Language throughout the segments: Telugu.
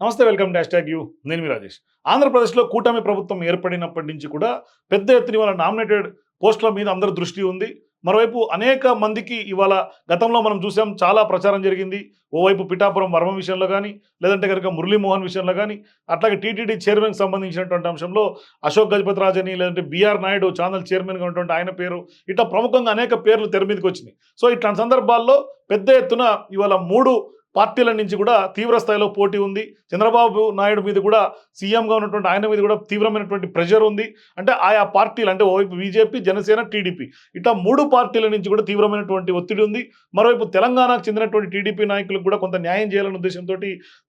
నమస్తే వెల్కమ్ డాష్ ట్యాగ్ యూ. నేను మీ రాజేష్. ఆంధ్రప్రదేశ్లో కూటమి ప్రభుత్వం ఏర్పడినప్పటి నుంచి కూడా పెద్ద ఎత్తున ఇవాళ నామినేటెడ్ పోస్టుల మీద అందరి దృష్టి ఉంది. మరోవైపు అనేక మందికి ఇవాళ గతంలో మనం చూసాం చాలా ప్రచారం జరిగింది. ఓవైపు పిఠాపురం వర్మ విషయంలో కానీ లేదంటే కనుక మురళీమోహన్ విషయంలో కానీ అట్లాగే టీటీడీ చైర్మన్కి సంబంధించినటువంటి అంశంలో అశోక్ గజపతి రాజని లేదంటే బీఆర్ నాయుడు ఛానల్ చైర్మన్గా ఉన్నటువంటి ఆయన పేరు ఇట్లా ప్రముఖంగా అనేక పేర్లు తెర మీదకి వచ్చినాయి. సో ఇట్లాంటి సందర్భాల్లో పెద్ద ఎత్తున ఇవాళ మూడు పార్టీల నుంచి కూడా తీవ్ర స్థాయిలో పోటీ ఉంది. చంద్రబాబు నాయుడు మీద కూడా సీఎంగా ఉన్నటువంటి ఆయన మీద కూడా తీవ్రమైనటువంటి ప్రెషర్ ఉంది. అంటే ఆయా పార్టీలు అంటే ఓవైపు బీజేపీ జనసేన టీడీపీ. ఇట్లా మూడు పార్టీల నుంచి కూడా తీవ్రమైనటువంటి ఒత్తిడి ఉంది. మరోవైపు తెలంగాణకు చెందినటువంటి టీడీపీ నాయకులకు కూడా కొంత న్యాయం చేయాలనే ఉద్దేశంతో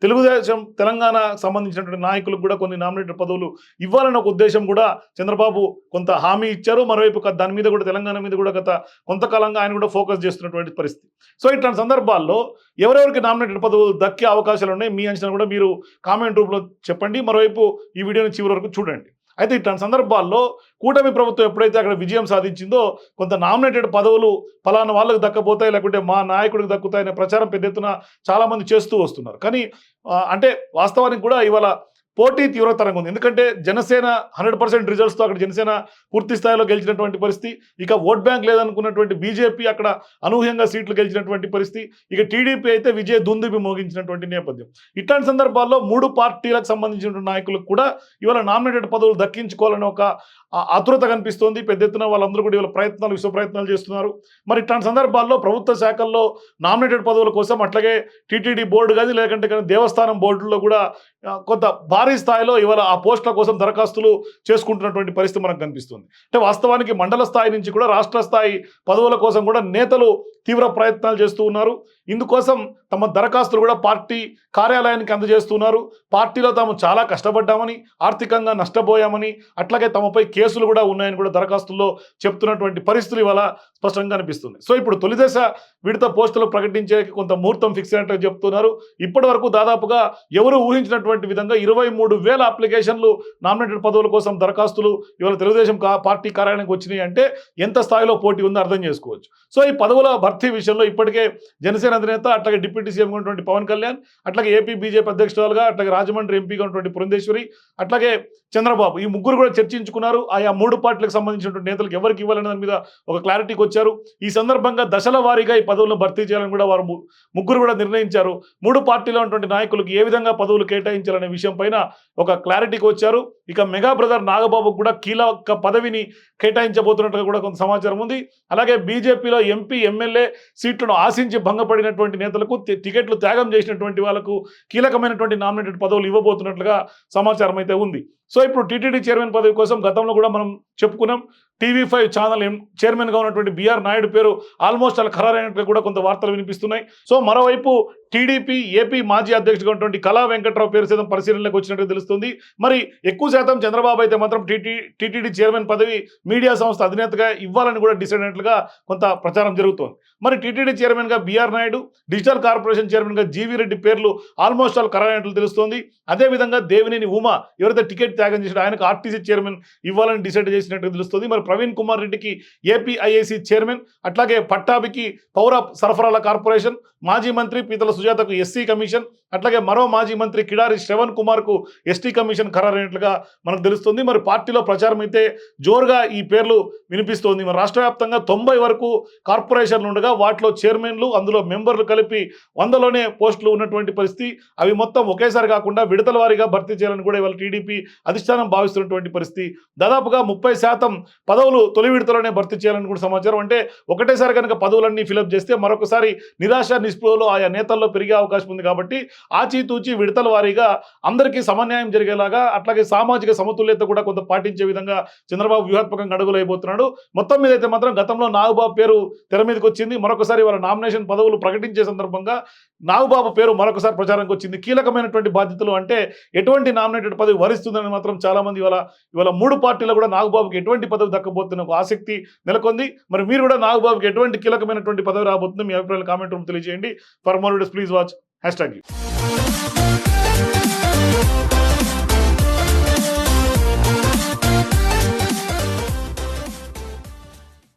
తెలుగుదేశం తెలంగాణ సంబంధించినటువంటి నాయకులకు కూడా కొన్ని నామినేటెడ్ పదవులు ఇవ్వాలన్న ఒక ఉద్దేశం కూడా చంద్రబాబు కొంత హామీ ఇచ్చారు. మరోవైపు దాని మీద కూడా తెలంగాణ మీద కూడా గత కొంతకాలంగా ఆయన కూడా ఫోకస్ చేస్తున్నటువంటి పరిస్థితి. సో ఇట్లాంటి సందర్భాల్లో ఎవరెవరికి నామినేటెడ్ పదవులు దక్కే అవకాశాలు ఉన్నాయి. మీ అంచనా కూడా మీరు కామెంట్ రూపంలో చెప్పండి. మరోవైపు ఈ వీడియోని చివరి వరకు చూడండి. అయితే ఇట్లాంటి సందర్భాల్లో కూటమి ప్రభుత్వం ఎప్పుడైతే అక్కడ విజయం సాధించిందో కొంత నామినేటెడ్ పదవులు ఫలానా వాళ్ళకి దక్కపోతాయి లేకుంటే మా నాయకుడికి దక్కుతాయనే ప్రచారం పెద్ద ఎత్తున చాలామంది చేస్తూ వస్తున్నారు. కానీ అంటే వాస్తవానికి కూడా ఇవాళ పోటీ తీవ్రతరంగా ఉంది. ఎందుకంటే జనసేన హండ్రెడ్ పర్సెంట్ రిజల్ట్స్తో అక్కడ జనసేన పూర్తి స్థాయిలో గెలిచినటువంటి పరిస్థితి. ఇక ఓట్ బ్యాంక్ లేదనుకున్నటువంటి బీజేపీ అక్కడ అనూహ్యంగా సీట్లు గెలిచినటువంటి పరిస్థితి. ఇక టీడీపీ అయితే విజయ దుందుబి మోగించినటువంటి నేపథ్యం. ఇట్లాంటి సందర్భాల్లో మూడు పార్టీలకు సంబంధించిన నాయకులకు కూడా ఇవాళ నామినేటెడ్ పదవులు దక్కించుకోవాలని ఒక ఆతురత కనిపిస్తోంది. పెద్ద ఎత్తున వాళ్ళందరూ కూడా ఇవాళ ప్రయత్నాలు విశ్వ ప్రయత్నాలు చేస్తున్నారు. మరి ఇట్లాంటి సందర్భాల్లో ప్రభుత్వ శాఖల్లో నామినేటెడ్ పదవుల కోసం అట్లాగే టీటీడీ బోర్డు కానీ లేకుంటే కానీ దేవస్థానం బోర్డులో కూడా కొంత భారీ స్థాయిలో ఇవాళ ఆ పోస్టుల కోసం దరఖాస్తులు చేసుకుంటున్నటువంటి పరిస్థితి మనకు కనిపిస్తుంది. అంటే వాస్తవానికి మండల స్థాయి నుంచి కూడా రాష్ట్ర స్థాయి పదవుల కోసం కూడా నేతలు తీవ్ర ప్రయత్నాలు చేస్తూ ఉన్నారు. ఇందుకోసం తమ దరఖాస్తులు కూడా పార్టీ కార్యాలయానికి అందజేస్తున్నారు. పార్టీలో తాము చాలా కష్టపడ్డామని ఆర్థికంగా నష్టపోయామని అట్లాగే తమపై కేసులు కూడా ఉన్నాయని కూడా దరఖాస్తుల్లో చెప్తున్నటువంటి పరిస్థితులు ఇవాళ స్పష్టంగా కనిపిస్తుంది. సో ఇప్పుడు తొలిదశ విడత పోస్టులు ప్రకటించే కొంత ముహూర్తం ఫిక్స్ అయినట్టు చెప్తున్నారు. ఇప్పటి వరకు దాదాపుగా ఎవరు ఊహించినటువంటి విధంగా ఇరవై మూడు వేల అప్లికేషన్లు నామినేటెడ్ పదవుల కోసం దరఖాస్తులు ఇవాళ తెలుగుదేశం పార్టీ కార్యాలయానికి వచ్చినాయి అంటే ఎంత స్థాయిలో పోటీ ఉందో అర్థం చేసుకోవచ్చు. సో ఈ పదవుల భర్తీ విషయంలో ఇప్పటికే జనసేన అధినేత అట్లాగే డిప్యూటీ సీఎంగా ఉన్నటువంటి పవన్ కళ్యాణ్ అట్లాగే ఏపీ బీజేపీ అధ్యక్షురాలుగా అట్లాగే రాజమండ్రి ఎంపీగా ఉన్నటువంటి పురంధేశ్వరి అట్లాగే చంద్రబాబు ఈ ముగ్గురు కూడా చర్చించుకున్నారు. ఆయా మూడు పార్టీలకు సంబంధించినటువంటి నేతలకు ఎవరికి ఇవ్వాలనే దాని మీద ఒక క్లారిటీకి వచ్చారు. ఈ సందర్భంగా దశల వారీగా ఈ పదవులను భర్తీ చేయాలని కూడా వారు ముగ్గురు కూడా నిర్ణయించారు. మూడు పార్టీలో ఉన్నటువంటి నాయకులకు ఏ విధంగా పదవులు కేటాయించాలనే విషయం పైన ఒక క్లారిటీకి వచ్చారు. ఇక మెగా బ్రదర్ నాగబాబు కూడా కీలక పదవిని కేటాయించబోతున్నట్టుగా కూడా కొంత సమాచారం ఉంది. అలాగే బీజేపీలో ఎంపీ ఎమ్మెల్యే సీట్లను ఆశించి భంగపడినటువంటి నేతలకు టికెట్లు త్యాగం చేసినటువంటి వాళ్ళకు కీలకమైనటువంటి నామినేటెడ్ పదవులు ఇవ్వబోతున్నట్లుగా సమాచారం అయితే ఉంది. సో ఇప్పుడు టీటీడీ చైర్మన్ పదవి కోసం గతంలో కూడా మనం చెప్పుకున్నాం టీవీ ఫైవ్ ఛానల్ ఎం చైర్మన్గా ఉన్నటువంటి బీఆర్ నాయుడు పేరు ఆల్మోస్ట్ అలా ఖరారైనట్టుగా కూడా కొంత వార్తలు వినిపిస్తున్నాయి. సో మరోవైపు టీడీపీ ఏపీ మాజీ అధ్యక్షుడిగా ఉన్నటువంటి కళా వెంకట్రావు పేరు సైతం పరిశీలనలోకి వచ్చినట్టు తెలుస్తుంది. మరి ఎక్కువ శాతం చంద్రబాబు అయితే మాత్రం టీటీ టీటీడీ చైర్మన్ పదవి మీడియా సంస్థ అధినేతగా ఇవ్వాలని కూడా డిసైడ్ అయినట్లుగా కొంత ప్రచారం జరుగుతోంది. మరి టీటీడీ చైర్మన్గా బీఆర్ నాయుడు డిజిటల్ కార్పొరేషన్ చైర్మన్గా జీవీ రెడ్డి పేర్లు ఆల్మోస్ట్ ఆల్ ఖరారైనట్లు తెలుస్తోంది. అదేవిధంగా దేవినేని ఉమా ఎవరైతే టికెట్ త్యాగం చేశాడు. ఆయనకు ఆర్టీసీ చైర్మన్ ఇవ్వాలని డిసైడ్ చేసినట్టు తెలుస్తుంది. మరి ప్రవీణ్ కుమార్ రెడ్డికి ఏపీఐఏసీ చైర్మన్ అట్లాగే పట్టాభికి పౌర సరఫరాల కార్పొరేషన్ మాజీ మంత్రి పీతల సుజాతకు ఎస్సీ కమిషన్ అట్లాగే మరో మాజీ మంత్రి కిడారి శ్రవణ్ కుమార్కు ఎస్టీ కమిషన్ ఖరారైనట్లుగా మనకు తెలుస్తుంది. మరి పార్టీలో ప్రచారం అయితే జోరుగా ఈ పేర్లు వినిపిస్తోంది. మరి రాష్ట్ర వ్యాప్తంగా తొంభై వరకు కార్పొరేషన్లు ఉండగా వాటిలో చైర్మన్లు అందులో మెంబర్లు కలిపి వందలోనే పోస్టులు ఉన్నటువంటి పరిస్థితి. అవి మొత్తం ఒకేసారి కాకుండా విడతల వారీగా భర్తీ చేయాలని కూడా ఇవాళ టీడీపీ అధిష్టానం భావిస్తున్నటువంటి పరిస్థితి. దాదాపుగా ముప్పై శాతం పదవులు తొలి విడతలోనే భర్తీ చేయాలని కూడా సమాచారం. అంటే ఒకటేసారి కనుక పదవులన్నీ ఫిలప్ చేస్తే మరొకసారి నిరాశ నిస్పృహలో ఆయా నేతల్లో పెరిగే అవకాశం ఉంది కాబట్టి ఆచితూచి విడతల వారీగా అందరికీ సమన్యాయం జరిగేలాగా అట్లాగే సామాజిక సమతుల్యత కూడా కొంత పాటించే విధంగా చంద్రబాబు వ్యూహాత్మకంగా అడుగులైపోతున్నాడు. మొత్తం మీద అయితే మాత్రం గతంలో నాగబాబు పేరు తెర మీదకి వచ్చింది. మరొకసారి వాళ్ళ నామినేషన్ పదవులు ప్రకటించే సందర్భంగా నాగబాబు పేరు మరొకసారి ప్రచారంకి వచ్చింది. కీలకమైనటువంటి బాధ్యతలు అంటే ఎటువంటి నామినేటెడ్ పదవి వరిస్తుందని మాత్రం చాలా మంది ఇవాళ ఇవాళ మూడు పార్టీలు కూడా నాగబాబుకి ఎటువంటి పదవి దక్కబోతున్న ఒక ఆసక్తి నెలకొంది. మరి మీరు కూడా నాగబాబుకి ఎటువంటి కీలకమైనటువంటి పదవి రాబోతుందో మీ అభిప్రాయాలు కామెంట్ రూమ్ తెలియజేయండి. For more please watch hashtag